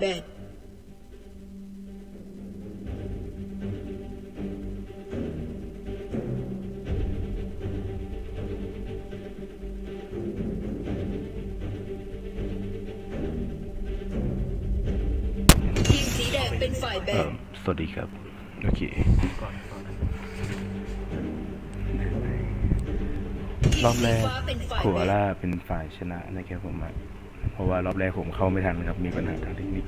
แบนทีมสีแดงเป็นฝ่ายแบเอ่อนสวัสดีครับ โอเครอบแรกทีมสีฟ้าเป็นฝ่ายขัวแบนล่าเป็นฝ่ายชนะนะครับผมอะ เพราะว่ารอบแรกผมเข้าไม่ทันครับ มีปัญหาทางเทคนิค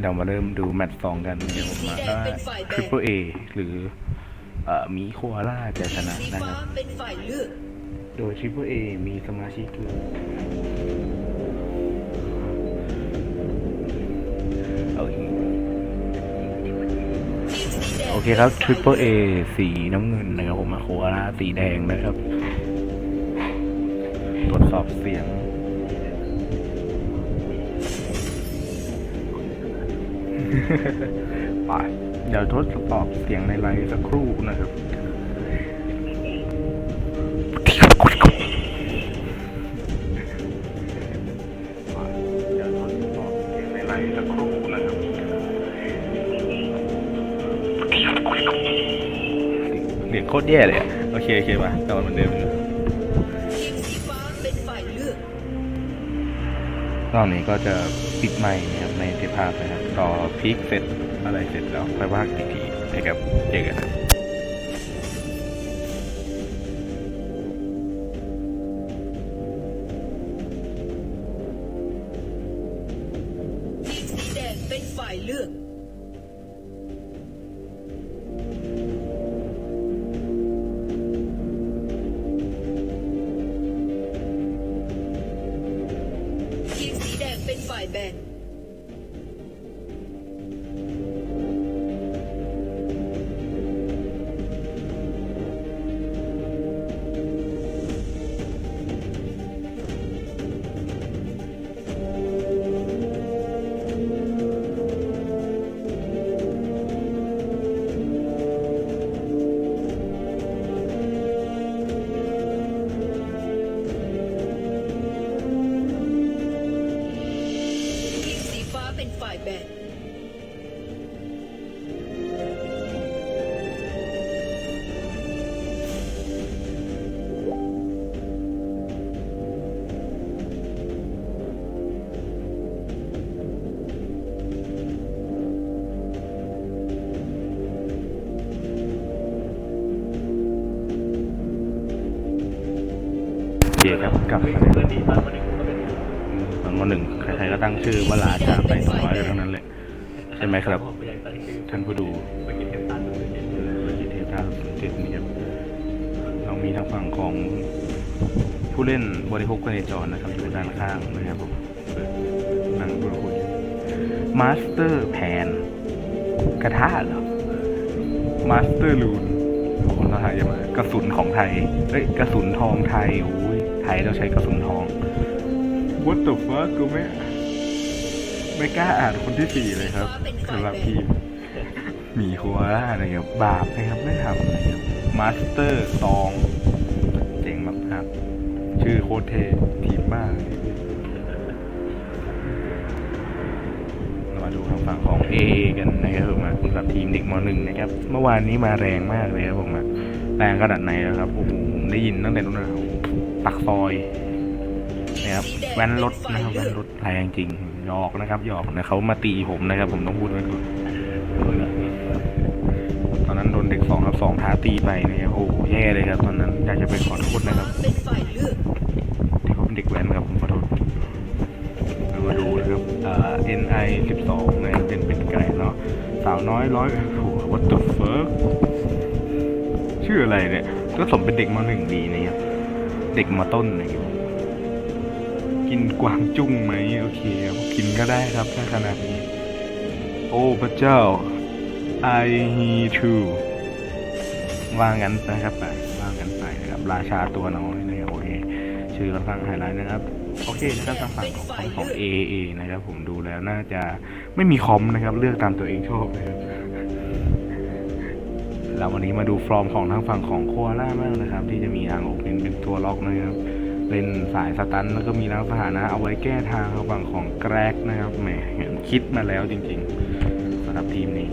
เรามาเริ่มดูแมตช์สองกันนะครับผมว่าทริปเปิลเอหรือเอ่อมีขัวล่าจะชนะนะครับโดยทริปเปิลเอมีสมาชิกอยู่เอโอเคครับทริปเปิลเอฝ่ายลือสีน้ำเงินนะครับผมมาโคอาร่าสีแดงนะครับ ทดสอบเสียง ไปเดี๋ยวทดสอบเสียงในไลน์สักครู่นะครับเดี๋ยวทดสอบเสียงในไลน์สักครู่นะครับเสียงโคตรแย่เลยอะโอเคโอเคมาแต่มันเหมือนเดิมอยู่ทีมสีฟ้าเป็นฝ่ายเลือก รอบนี้ก็จะปิดไมค์นะครับในเทปภาพนะครับ รอพีคเสร็จอะไรเสร็จแล้วค่อยว่ากันอีกทีนะครับเจอกันนะสีแดงเป็นฝ่ายเลือกสีแดงเป็นฝ่ายแบน โอเคครับกลับมาเลยตอนวันหนึ่งใครๆก็ตั้งชื่อว่าราชาไปสองร้อยกันทั้งนั้นเลยใช่ไหมครับ ท่านผู้ดูเออเทปท่าสุดเจ็ดนี่ครับเรามีทางฝั่งของผู้เล่นบริโภคในจรนะครับอยู่ด้านข้างนะครับผมนั่งพูดคุยมาสเตอร์แพนกระทะเหรอมาสเตอร์ลูนของไทยมากระสุนของไทยเอ้ยกระสุนทองไทยโอ้ย ไทยเราใช้กระสุนทอง What the fuck กูไม่ไม่กล้าอ่านคนที่สี่เลยครับสำหรับทีมหมีคัวล่านะครับบาปนะครับไม่ทำนะครับมาสเตอร์ตอง เจ๋งมากครับชื่อโคตรเททีมมากเรามาดูทางฝั่งของ A กันนะครับผมสำหรับทีมเด็กมหนึ่งนะครับ เมื่อวานนี้มาแรงมากเลยครับผมอะแรงขนาดไหนแล้วครับโอ้โหผมได้ยินตั้งแต่นู้นนะ ปักซอยนะครับแว้นรถนะครับแว้นรถแรงจริงหยอกนะครับหยอกนะเขามาตีผมนะครับ ผมต้องพูดไว้ก่อนตอนนั้นโดนเด็กสองครับสองท้าตีไปนะครับโอ้โหแย่เลยครับ ตอนนั้นอยากจะไปขอโทษนะครับเป็นฝ่ายเลือกที่เขาเป็นเด็กแว้นครับผมขอโทษเรามาดูนะครับเอ่อ NI 12นะครับเป็นเป็นไก่เนาะสาวน้อยร้อยโอ้โห what the fuck ชื่ออะไรเนี่ยก็สมเป็นเด็กมหนึ่งดีนะครับ เด็กมาต้นนะครับกินกวางจุ้งไหมโอเคกินก็ได้ครับถ้าขนาดนี้ โอ้พระเจ้า I he too ว่างั้นนะครับไปว่างั้นไปนะครับราชาตัวน้อยนะครับโอเคชื่อค่อนข้างไฮไลท์นะครับโอเคนะครับทางฝั่งของของ AAA นะครับผมดูแล้วน่าจะไม่มีคอมนะครับ เลือกตามตัวเองชอบนะครับ แล้ววันนี้มาดูฟอร์มของทางฝั่งของโคอาล่ามากนะครับ ที่จะมีอ่างอกเป็นเป็นตัวล็อกนะครับเล่นสายสตันแล้วก็มีล้างสถานะเอาไว้แก้ทางระหว่างของแกรกนะครับแหมคิดมาแล้วจริงๆสำหรับทีมนี้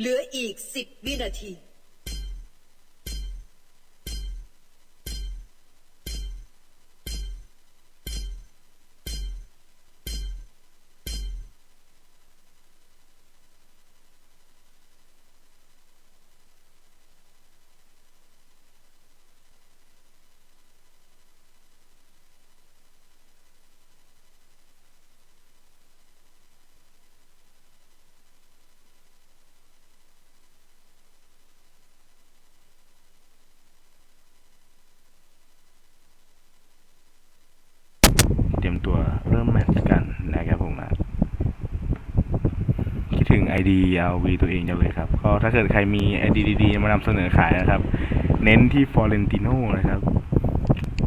เหลืออีกสิบวินาที ID RV ตัวเองจังเลยครับ ก็ถ้าเกิดใครมี ID ดีๆมานำเสนอขายนะครับ เน้นที่ฟอร์เรนติโนะครับ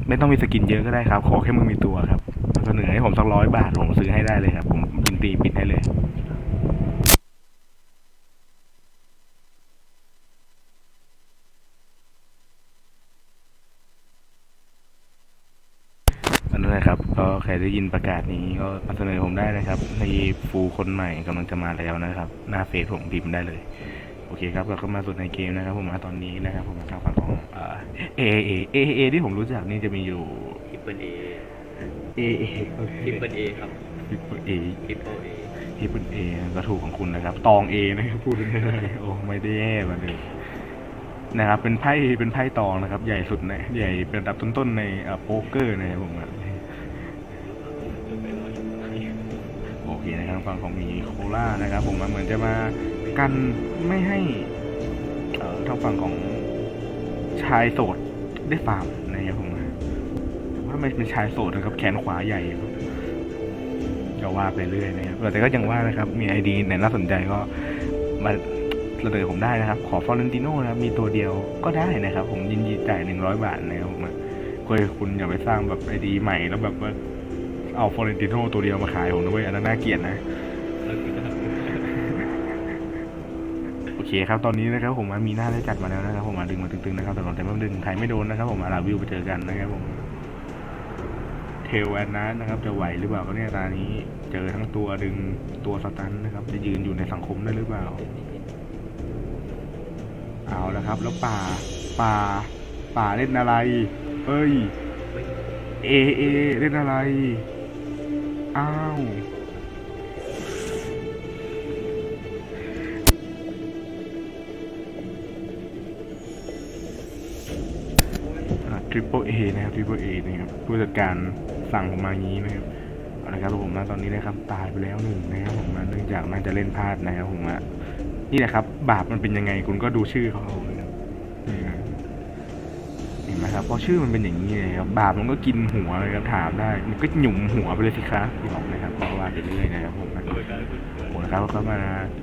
ไม่ต้องมีสกินเยอะก็ได้ครับ ขอแค่มึงมีตัวครับ เสนอให้ผมสักร้อยบาทผมซื้อให้ได้เลยครับ ผมยินดีปิดให้เลย นั่นแหละครับ ก็ใค รได้ยินประกาศนี้ก็มาเสนอผมได้นะครับ ในฟูคนใหม่กำลังจะมาแล้วนะครับ หน้าเฟซผมพิมพ์ได้เลย โอเคครับเราก็มาสู่ในเกมนะครับ ผมมาตอนนี้นะครับ ผมมาทางฝั่งของเอเอเอเอเอที่ผมรู้จักนี่จะมีอยู่ทริปเปิลเอเอเอทริปเปิลเอครับทิปเปิลเอทริปเปิลเอทิปเปิลเอก็ถูกของคุณนะครับ ตองเอนะครับพูดง่ายๆโอ้ไม่ได้แย่มาเลยนะครับเป็นไพ่เป็นไพ่ตองนะครับ ใหญ่สุดในใหญ่เป็นอันดับต้นๆในเอ่อโป๊กเกอร์นะครับผม เคนะครับฝั่งของมีโคล่านะครับผมว่าเหมือนจะมากันไม่ให้เอ่อทางฝั่งของชายโสดได้ฟาร์มนะครับผมว่าไม่เป็นชายโสดนะครับ แขนขวาใหญ่ก็ว่าไปเรื่อยนะครับแต่ก็ยังว่านะครับ มีไอดีไหนน่าสนใจก็มาเสนอผมได้นะครับ ขอฟอร์เรนติโนนะครับ มีตัวเดียวก็ได้นะครับ ผมยินดีจ่ายหนึ่งร้อยบาทนะครับผมอะคุยคุณอย่าไปสร้างแบบไอดีใหม่แล้วแบบว่า เอาฟอร์เรนติโนตัวเดียวมาขายผมนะเว้ยอันนั้นน่าเกลียดนะแล้วคือจะโอเคครับตอนนี้นะครับผมมามีหน้าได้จัดมาแล้วนะครับผมมาดึงมาตึงๆนะครับแต่ตอนแต่ไม่ดึงใครไม่โดนนะครับผมมาลาวิวไปเจอกันนะครับผมเทลแอนนัสนะครับจะไหวหรือเปล่าก็เนี่ยตานี้เจอทั้งตัวดึงตัวสตันนะครับ จะยืนอยู่ในสังคมได้หรือเปล่า เอาแล้วครับ แล้วป่าป่า ป่าเล่นอะไรเอ้ย เอ เอ เล่นอะไร อ้าวทริปเปิลเอนะครับทริปเปิลเอนะครับผู้จัดการสั่งผมมายี้นะครับเอาละครับผมนะตอนนี้นะครับตายไปแล้วหนึ่งนะครับผมนะเนื่องจากน่าจะเล่นพลาดนะครับผมนะนี่แหละครับ บาปมันเป็นยังไงคุณก็ดูชื่อเขาเอานะครับนี่นะเห็ นไหมครับเพราะชื่อมันเป็นอย่างนี้เลยครับบาปมันก็กินหัวเลยครับถามได้มันก็หยุ่มหัวไปเลยสิครับบอกนะครับก็ว่าไปเรื่อยนะครับผมนะโดยการฝึกโอ้นะครับเข้ามา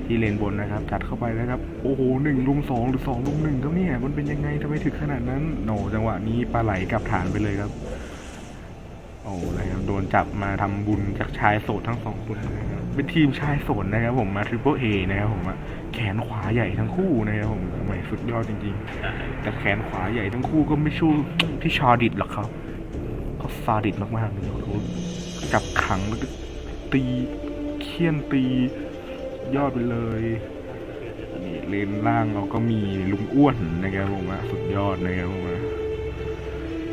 ที่เลนบนนะครับ จัดเข้าไปนะครับโอ้โหหนึ่งลุมสองหรือสองลุมหนึ่งครับเนี่ยมันเป็นยังไงทำไมถึงขนาดนั้นโหนจังหวะนี้ปลาไหลกลับฐานไปเลยครับโอ้อะไรครับโดนจับมาทำบุญจากชายโสดทั้งสองคนนะครับเป็นทีมชายโสดนะครับผมมาทริปเปิลเอนะครับผมอะ แขนขวาใหญ่ทั้งคู่นะครับผมใหม่สุดยอดจริงๆ แต่แขนขวาใหญ่ทั้งคู่ก็ไม่ชู้ที่ชาดิดหรอกครับเขาซาดิดมากๆเลยเขาจับขังแล้วก็ตีเคี่ยนตียอดไปเลยนี่เลนล่างเราก็มีลุงอ้วนนะครับผมว่าสุดยอดนะครับผมว่า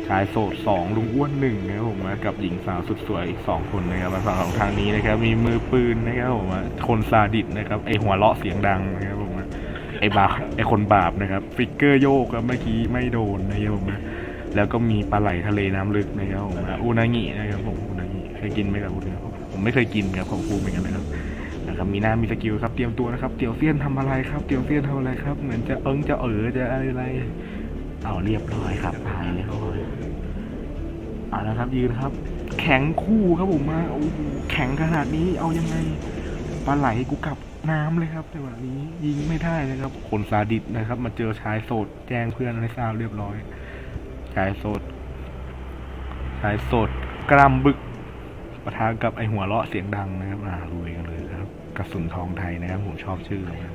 ชายโสดสองลุงอ้วนหนึ่งนะครับผมว่ากับหญิงสาวสุดสวยอีกสองคนนะครับมาฝั่งของทางนี้นะครับ มีมือปืนนะครับผมว่าคนซาดิสนะครับไอหัวเราะเสียงดังนะครับผมว่าไอบาปไอคนบาปนะครับ ฟิกเกอร์โยกครับเมื่อกี้ไม่โดนนะครับผมแล้วก็มีปลาไหลทะเลน้ำลึกนะครับผมอูนางินะครับผมอูนางิเคยกินไหมครับคุณผมไม่เคยกินครับของฟูเหมือนกันนะครับนะครับมีหน้ามีสกิลครับเตรียมตัวนะครับเตียวเซียนทำอะไรครับเตียวเซียนทำอะไรครับ เหมือนจะเอิงจะเอ๋อจะอะไร เอาเรียบร้อยครับหายเรียบร้อยเอาละครับยืนครับ แข็งคู่ครับผมมาโอ้แข็งขนาดนี้เอายังไงปลาไหลกูกลับน้ำเลยครับแต่วันนี้ยิงไม่ได้นะครับ คนซาดิสนะครับ มาเจอชายโสดแจ้งเพื่อนให้ทราบเรียบร้อยชายโสดชายโสดกล้ามบึกประทะกับไอหัวเราะเสียงดังนะครับอ่าลุยกันเลยครับกระสุนทองไทยนะครับผมชอบชื่อนะครับ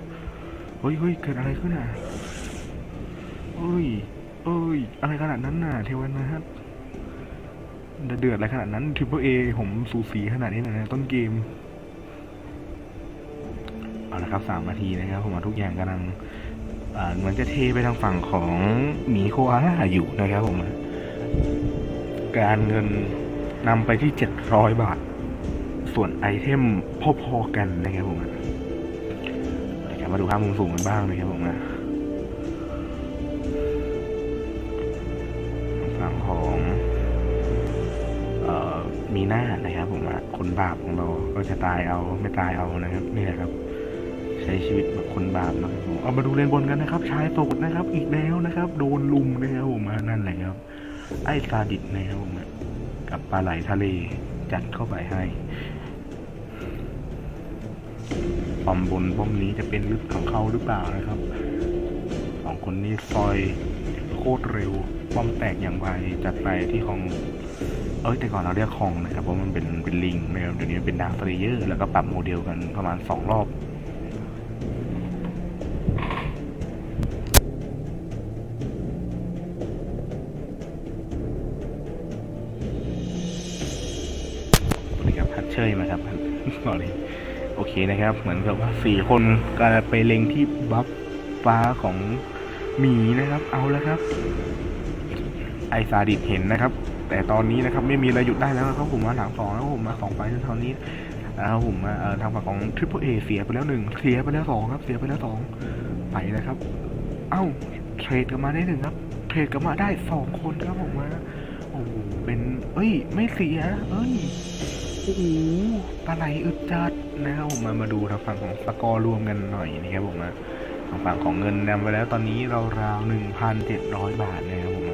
เฮ้ยเฮ้ยเกิดอะไรขึ้นอะเอ้ย เอ้ย อะไรขนาดนั้นน่ะ เทวันนะครับเดือดอะไรขนาดนั้นทริปเปอร์เอผมสูสีขนาดนี้นะต้นเกม เอาละครับสามนาทีนะครับ ผมทุกอย่างกำลังเหมือนจะเทไปทางฝั่งของหมีโคอาล่าอยู่นะครับผมการเงินนำไปที่เจ็ดร้อยบาท ส่วนไอเทมพอๆกันนะครับผมนะครับมาดูภาพมุมสูงกันบ้างนะครับผมนะ มีหน้านะครับ ผมว่าคนบาปของเราก็จะตายเอาไม่ตายเอานะครับ นี่แหละครับ ใช้ชีวิตแบบคนบาปนะครับผมเอามาดูเลนบนกันนะครับ ชายโสดนะครับ อีกแล้วนะครับ โดนลุมนะครับผมนั่นแหละครับ ไอ้ซาดิสนะครับผมกับปลาไหลทะเลจัดเข้าไปให้ปอมบนป้อมนี้จะเป็นลึกของเขาหรือเปล่านะครับสองคนนี้ซอยโคตรเร็วป้อมแตกอย่างไวจัดไปที่ของ เอ้ยแต่ก่อนเราเรียกของนะครับเพราะมันเป็นเป็นลิงนะครับเดี๋ยวนี้เป็นดาร์คสเลเยอร์แล้วก็ปรับโมเดลกันประมาณสองรอบนะครับพัดเชยมาครับสอรี่โอเคนะครับ เหมือนกับว่าสี่คนก็ไปเล็งที่บัฟฟ้าของหมีนะครับ เอาแล้วครับ ไอซาดิสเห็นนะครับ แต่ตอนนี้นะครับไม่มีอะไรหยุดได้แล้วนะครับผมมาหลังสองแล้วผมมาสองไฟล์ตอนนี้นะครับผมมาเอ่อทางฝั่งของทริปเปิลเอเสียไปแล้วหนึ่งเสียไปแล้วสองครับเสียไปแล้วสองไปนะครับ เอ้าเทรดกันมาได้หนึ่งครับ เทรดกันมาได้สองคนครับผมมาโอ้โหเป็น เอ้ย ไม่เสีย เอ้ยโอ้โหปลาไหลอึดจัดนะครับผมมามาดูทางฝั่งของสกอร์รวมกันหน่อยนะครับผมนะทางฝั่งของเงินนำไปแล้วตอนนี้เราราวหนึ่งพันเจ็ดร้อยบาทนะครับผม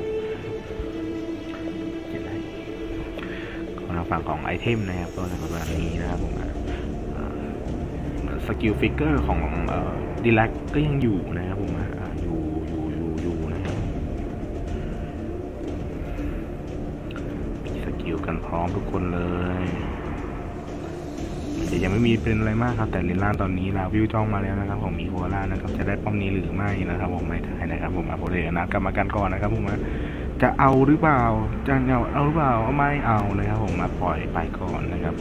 ฝั่งของไอเทมนะครับก็ในประมาณนี้นะครับผมนะสกิลฟิกเกอร์ของดีลักก็ยังอยู่นะครับผมนะอ่าอยู่อยู่อยู่อยู่นะครับมีสกิลกันพร้อมทุกคนเลยเดี๋ยวยังไม่มีเป็นอะไรมากครับแต่เลนล่างตอนนี้ลาวิวจ้องมาแล้วนะครับของมีโคอาล่านะครับจะได้ป้อมนี้หรือไม่นะครับผมไม่ได้นะครับผมมาโปรเทนัดกรรมการก่อนนะครับผมว่า จะเอาหรือเปล่าจะเอาเอาหรือเปล่าเอาไม่เอานะครับผมมาปล่อยไปก่อนนะครับ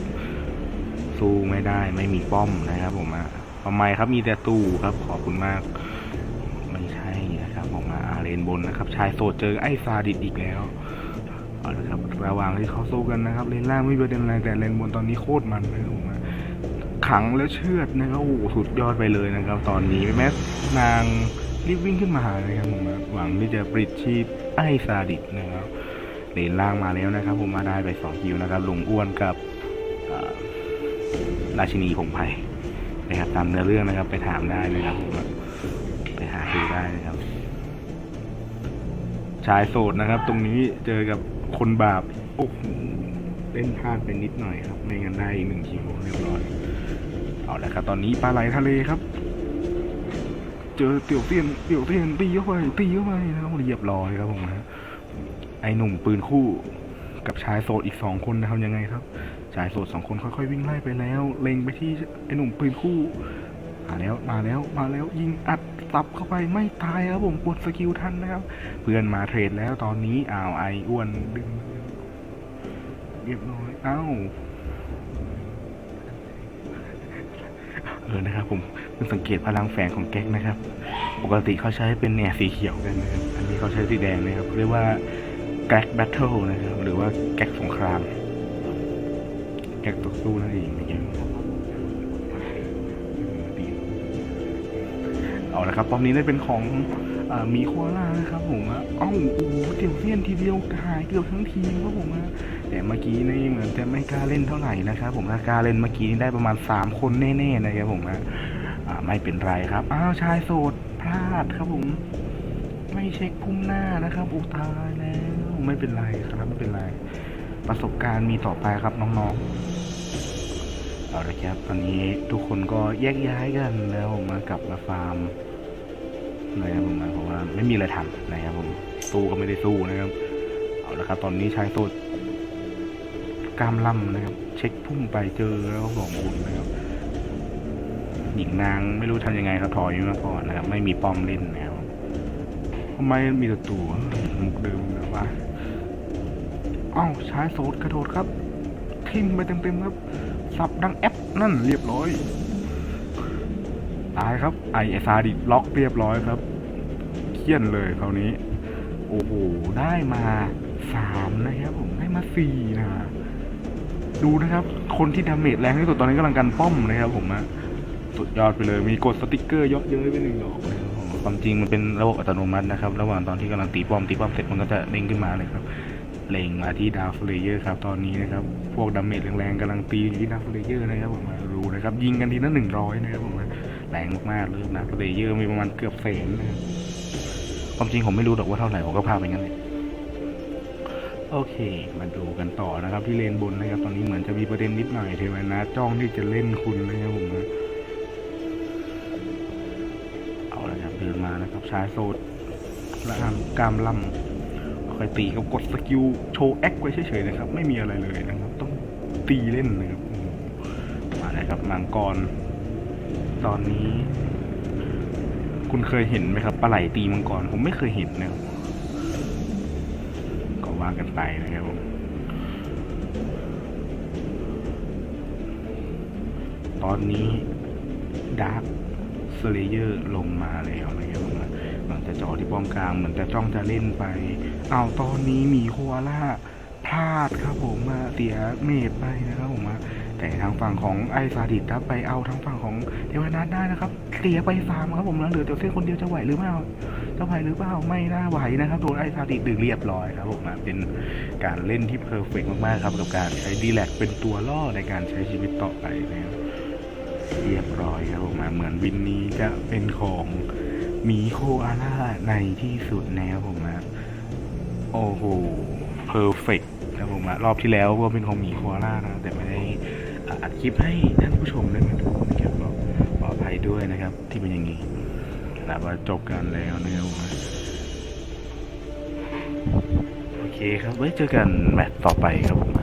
สู้ไม่ได้ไม่มีป้อมนะครับ ผมมาทำไมครับมีแต่ตู้ครับ ขอบคุณมาก ไม่ใช่นะครับผมมาอาเลนบนนะครับ ชายโสดเจอไอ้ซาดิสอีกแล้วเอาละครับระหว่างที่เขาสู้กันนะครับเลนล่างไม่มีประเด็นอะไรแต่เลนบนตอนนี้โคตรมันนะครับผมนะขังแล้วเชือดนะครับโอ้สุดยอดไปเลยนะครับ ตอนนี้แม้นาง รีบวิ่งขึ้นมาหานะครับผมหวังที่จะปลิดชีพไอ้ซาดิสนะครับเลนล่างมาแล้วนะครับ ผมมาได้ไปสองคิวนะครับลุงอ้วนกับราชินีผงไผ่นะครับตามเนื้อเรื่องนะครับ ไปถามได้นะครับผมไปหาดูได้นะครับ ชายโสดนะครับ ตรงนี้เจอกับคนบาปโอ้โหเล่นพลาดไปนิดหน่อยครับ ไม่งั้นได้อีกหนึ่งคิวเรียบร้อยเอาละครับ ตอนนี้ปลาไหลทะเลครับ เจอเตี่ยวเตียนเตี่ยวเตียนตีเข้าไปตีเข้าไปนะครับเรียบร้อยครับผมนะไอหนุ่มปืนคู่กับชายโสดอีกสองคนนะครับยังไงครับ ชายโสดสองคนค่อยๆวิ่งไล่ไปแล้ว เล็งไปที่ไอหนุ่มปืนคู่มาแล้วมาแล้วมาแล้วยิงอัดตับเข้าไปไม่ตายครับผมกดสกิลทันนะครับ เพื่อนมาเทรดแล้วตอนนี้อ้าวไออ้วนดึงเรียบร้อยอ้าวเออนะครับผม เพิ่งสังเกตพลังแฝงของแก๊กนะครับ ปกติเขาใช้เป็นเนี่ยสีเขียวกันนะครับอันนี้เขาใช้สีแดงนะครับเรียกว่าแก๊กแบทเทิลนะครับ หรือว่าแก๊กสงคราม แก๊กต่อสู้นั่นเองนะครับเอาละครับนะครับป้อมนี้ได้เป็นของอมีโคอาล่านะครับผมอะเอ้าโอ้โหเจียวเซียนทีเดียวหายเกือบทั้งทีมครับผมแต่เมื่อกี้นี่เหมือนจะไม่กล้าเล่นเท่าไหร่นะครับผมถ้ากล้าเล่นเมื่อกี้ได้ประมาณ 3 คนแน่ๆนะครับผมอะอ่า ไม่เป็นไรครับ อ้าวชายโสดพลาดครับผม ไม่เช็คพุ่มหน้านะครับอุตายแล้ว ไม่เป็นไรครับไม่เป็นไร ประสบการณ์มีต่อไปครับน้องๆ เอาละครับตอนนี้ทุกคนก็แยกย้ายกันแล้วผมมากลับมาฟาร์มนะครับผมเพราะว่าไม่มีอะไรทำนะครับผมสู้ก็ไม่ได้สู้นะครับ เอาละครับตอนนี้ชายโสดกามล่ำนะครับ เช็คพุ่มไปเจอแล้วสองคนนะครับ หญิงนางไม่รู้ทำยังไงครับถอยมาก่อนนะครับไม่มีป้อมเล่นแล้วทำไมมีแต่ตัวมุกเดิมนะว่าอ้าวชายโสดกระโดดครับทิมไปเต็มๆครับ สับดังแอปนั่นเรียบร้อยตายครับไอเอซาดิล็อกเรียบร้อยครับเคี่ยนเลยคราวนี้ โอ้โห ได้มาสามนะครับผมได้มาสี่นะดูนะครับ คนที่ดาเมจแรงที่สุดตอนนี้กำลังกันป้อมนะครับผมอะ สุดยอดไปเลย มีกดสติกเกอร์เยอะเย้ยไปหนึ่งดอกความจริงมันเป็นระบบอัตโนมัตินะครับ ระหว่างตอนที่กำลังตีป้อมตีป้อมเสร็จมันก็จะเด้งขึ้นมาเลยครับเล็งมาที่ดาวฟลเยอร์ครับตอนนี้นะครับ พวกดาเมจแรงๆกำลังตีอยู่ที่ดาวฟลเยอร์นะครับผมรู้นะครับ ยิงกันทีละหนึ่งร้อยนะครับผมแรงมากๆเลยดาวฟลเยอร์มีประมาณเกือบแสนนะครับความจริงผมไม่รู้หรอกว่าเท่าไหร่ผมก็พาไปงั้นเลยโอเค มาดูกันต่อนะครับที่เลนบนนะครับ ตอนนี้เหมือนจะมีประเด็นนิดหน่อยเทวนาจ้องที่จะเล่นคุณนะครับผมนะ ชายโซดและอามกามลำคอยตีกับกดสกิลโชว์แอคไว้เฉยๆนะครับ ไม่มีอะไรเลยนะครับ ต้องตีเล่นนะครับมาเลยครับมังกร ตอนนี้ คุณเคยเห็นไหมครับปลาไหลตีมังกร ผมไม่เคยเห็นนะครับก็ว่ากันไปนะครับผมตอนนี้ดาร์คสเลเยอร์ลงมาแล้วนะครับ หลังจากจอที่ป้อมกลางเหมือนจะจ้องจะเล่นไป เอาตอนนี้มีโคอาล่าพลาดครับผมมาเสียเมดไปนะครับผมมาแต่ทางฝั่งของไอซาดิสครับไปเอาทางฝั่งของเทวนาทได้นะครับเสียไปสามครับผมแล้วเหลือแต่เส้นคนเดียวจะไหวหรือเปล่าจะไหวหรือเปล่าไม่น่าไหวนะครับโดนไอซาดิสดึงเรียบร้อยครับผมมาเป็นการเล่นที่เพอร์เฟกต์มากๆครับกับการใช้ดีแลกเป็นตัวล่อในการใช้ชีวิตต่อไปนะครับเรียบร้อยครับผมเหมือนวินนี้จะเป็นของ มีโคอาล่าในที่สุดแล้วผมนะโอ้โหเพอร์เฟกครับผมอะรอบที่แล้วก็เป็นของมีโคอาล่านะแต่ไม่ได้อัดคลิปให้ท่านผู้ชมได้มาดูนะครับก็ขออภัยด้วยนะครับ ที่เป็นอย่างนี้แต่ว่าจบกันแล้วนะครับผมนะโอเคครับไว้เจอกันแมตช์ต่อไปครับผม